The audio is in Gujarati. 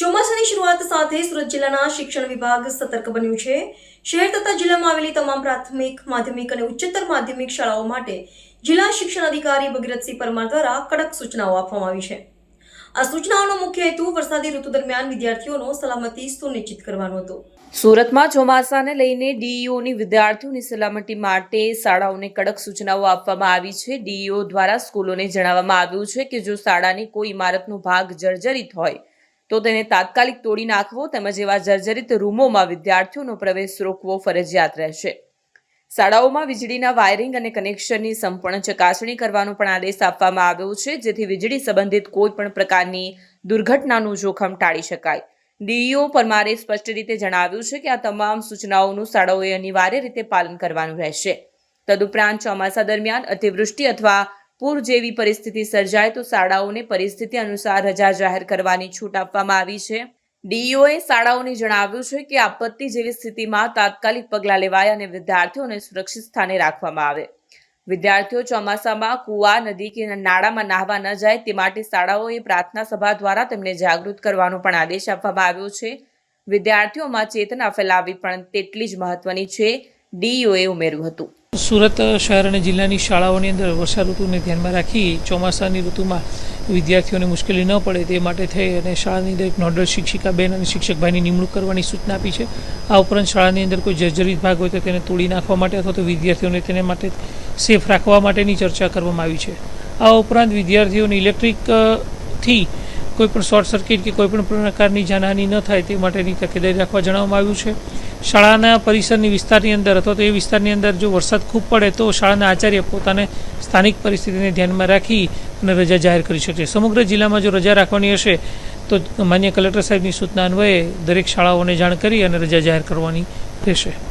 ચોમાસાની શરૂઆત સાથે સુરત જિલ્લાના શિક્ષણ વિભાગ સતર્ક બન્યું છે. શહેર તથા જિલ્લામાં આવેલી તમામ પ્રાથમિક, માધ્યમિક અને ઉચ્ચતર માધ્યમિક શાળાઓ માટે જિલ્લા શિક્ષણ અધિકારી ભગીરથસિંહ પરમાર દ્વારા કડક સૂચનાઓ આપવામાં આવી છે. આ સૂચનાઓનો મુખ્ય હેતુ વરસાદી ઋતુ દરમિયાન વિદ્યાર્થીઓનો સલામતી સુનિશ્ચિત કરવાનો હતો. સુરતમાં ચોમાસાને લઈને ડીઈઓની વિદ્યાર્થીઓની સલામતી માટે શાળાઓને કડક સૂચનાઓ આપવામાં આવી છે. ડીઈઓ દ્વારા સ્કૂલોને જણાવવામાં આવ્યું છે કે જો શાળાની કોઈ ઇમારતનો ભાગ જર્જરિત હોય તો તેને તાત્કાલિક તોડી નાખવો તેમજ એવા જર્જરિત રૂમોમાં વિદ્યાર્થીઓનો પ્રવેશ રોકવો ફરજિયાત રહેશે. શાળાઓમાં વીજળીના વાયરિંગ અને કનેક્શનની સંપૂર્ણ ચકાસણી કરવાનો પણ આદેશ આપવામાં આવ્યો છે, જેથી વીજળી સંબંધિત કોઈ પણ પ્રકારની દુર્ઘટનાનું જોખમ ટાળી શકાય. ડીઈઓ પરમારે સ્પષ્ટ રીતે જણાવ્યું છે કે આ તમામ સૂચનાઓનું શાળાઓએ અનિવાર્ય રીતે પાલન કરવાનું રહેશે. તદુપરાંત ચોમાસા દરમિયાન અતિવૃષ્ટિ અથવા પૂર જેવી પરિસ્થિતિ સર્જાય તો શાળાઓને પરિસ્થિતિ અનુસાર રજા જાહેર કરવાની છૂટ આપવામાં આવી છે. ડીઈઓએ શાળાઓને જણાવ્યું છે કે આપત્તિ જેવી સ્થિતિમાં તાત્કાલિક પગલાં લેવાય અને વિદ્યાર્થીઓને સુરક્ષિત સ્થાને રાખવામાં આવે. વિદ્યાર્થીઓ ચોમાસામાં કૂવા, નદી કે નાળામાં નાહવા ન જાય તે માટે શાળાઓએ પ્રાર્થના સભા દ્વારા તેમને જાગૃત કરવાનો પણ આદેશ આપવામાં આવ્યો છે. વિદ્યાર્થીઓમાં ચેતના ફેલાવવી પણ તેટલી જ મહત્વની છે, ડીઈઓએ ઉમેર્યું હતું. સુરત શહેર અને જિલ્લાની શાળાઓની અંદર વર્ષા ઋતુને ધ્યાનમાં રાખી ચોમાસાની ઋતુમાં વિદ્યાર્થીઓને મુશ્કેલી ન પડે તે માટે થઈ અને શાળાની અંદર એક નોડલ શિક્ષિકા બેન અને શિક્ષકભાઈની નિમણૂક કરવાની સૂચના આપી છે. આ ઉપરાંત શાળાની અંદર કોઈ જર્જરિત ભાગ હોય તો તેને તોડી નાખવા માટે અથવા તો વિદ્યાર્થીઓને તેને માટે સેફ રાખવા માટેની ચર્ચા કરવામાં આવી છે. આ ઉપરાંત વિદ્યાર્થીઓને ઇલેક્ટ્રિક અ, થી કોઈ પણ શોર્ટ સર્કિટ કે કોઈપણ પ્રકારની જાનહાનિ ન થાય તે માટેની તકેદારી રાખવા જણાવવામાં આવ્યું છે. શાળાના પરિસરની વિસ્તારની અંદર અથવા તો એ વિસ્તારની અંદર જો વરસાદ ખૂબ પડે તો શાળાના આચાર્ય પોતાને સ્થાનિક પરિસ્થિતિને ધ્યાનમાં રાખી અને રજા જાહેર કરી શકશે સમગ્ર જિલ્લામાં જો રજા રાખવાની હશે તો માન્ય કલેક્ટર સાહેબની સૂચના અન્વયે દરેક શાળાઓને જાણ કરી અને રજા જાહેર કરવાની રહેશે.